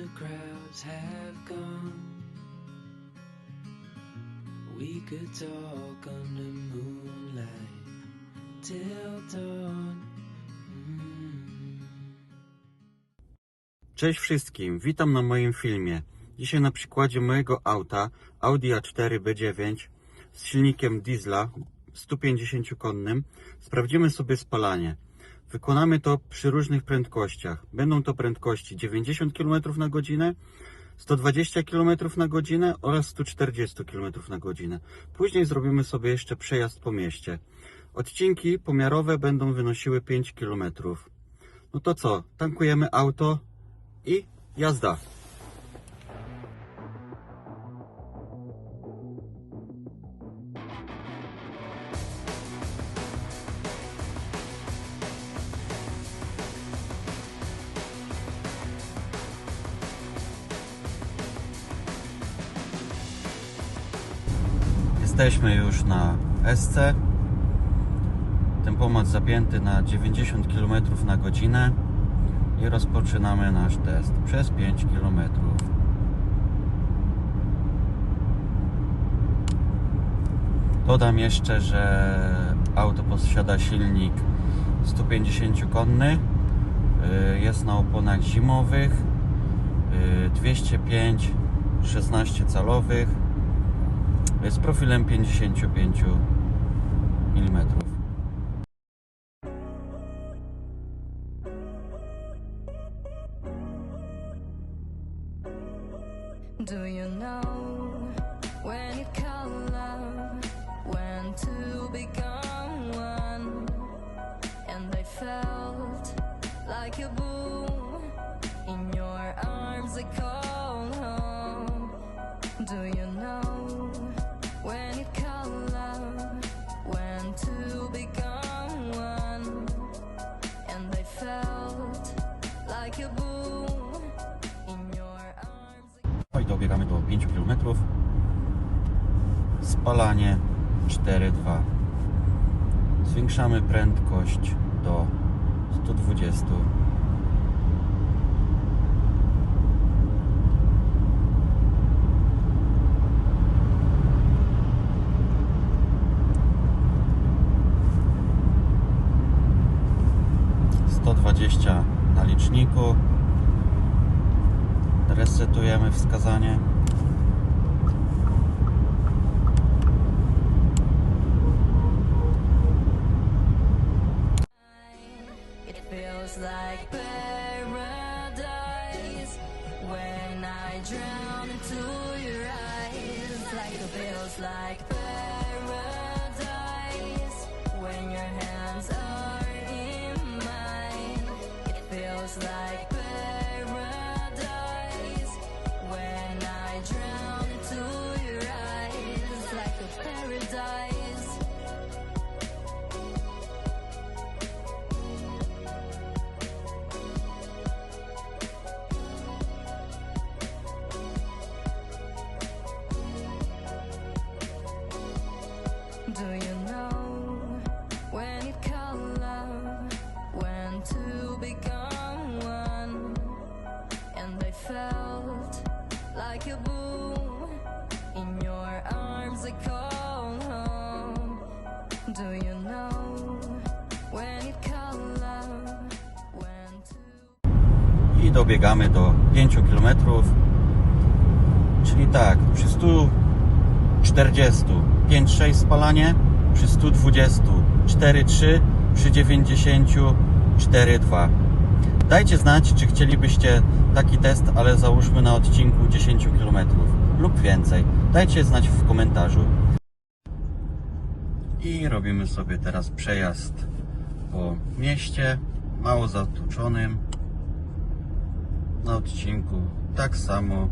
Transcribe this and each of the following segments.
the crowds have gone, we could talk under moonlight till dawn. Cześć wszystkim, witam na moim filmie. Dzisiaj na przykładzie mojego auta Audi A4 B9 z silnikiem diesla 150 konnym sprawdzimy sobie spalanie. Wykonamy to przy różnych prędkościach. Będą to prędkości 90 km na godzinę, 120 km na godzinę oraz 140 km na godzinę. Później zrobimy sobie jeszcze przejazd po mieście. Odcinki pomiarowe będą wynosiły 5 km. No to co, tankujemy auto i jazda. Jesteśmy już na SC. Tempomat zapięty na 90 km na godzinę i rozpoczynamy nasz test przez 5 km. Dodam jeszcze, że auto posiada silnik 150 konny, y, jest na oponach zimowych, y, 205 16 calowych, z profilem 55 mm. Do you know when you when to become one? And felt like a do 5 km. Spalanie 4,2. Zwiększamy prędkość do 120. Sto dwadzieścia na liczniku. Resetujemy wskazanie. Feels like paradise when I drown into your eyes. Like it feels like become one? And I felt like a boom in your arms. I call home. Do you know when love, when to i dobiegamy do 5 km. Czyli tak, przy 140 5-6 spalanie, przy 120 4-3, przy 90 4-2. Dajcie znać, czy chcielibyście taki test, ale załóżmy na odcinku 10 km lub więcej. Dajcie znać w komentarzu. I robimy sobie teraz przejazd po mieście, mało zatłoczonym na odcinku tak samo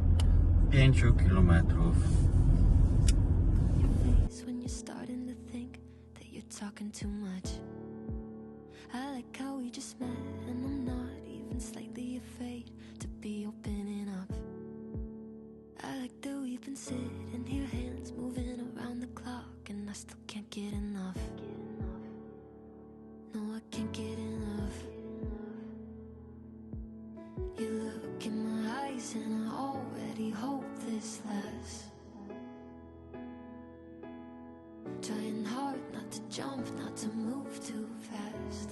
5 km. face when you're starting to think that you're talking too much. Just met, and I'm not even slightly afraid to be opening up. I like that we've been sitting here, hands moving around the clock, and I still can't get enough. No, I can't get enough. You look in my eyes, and I already hope this lasts. Trying hard not to jump, not to move too fast.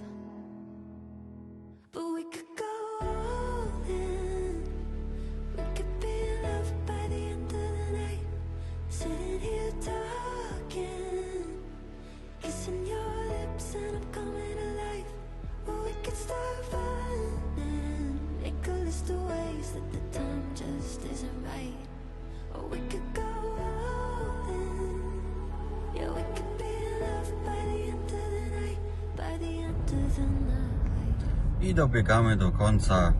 Night. I dobiegamy do końca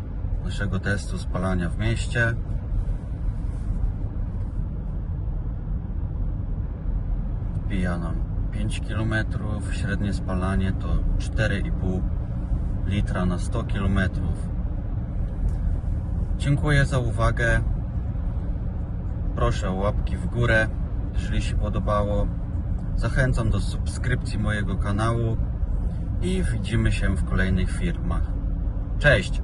naszego testu spalania w mieście. Wbija nam 5 km, średnie spalanie to 4,5 litra na 100 km. Dziękuję za uwagę. Proszę o łapki w górę, jeżeli się podobało. Zachęcam do subskrypcji mojego kanału i widzimy się w kolejnych filmach. Cześć!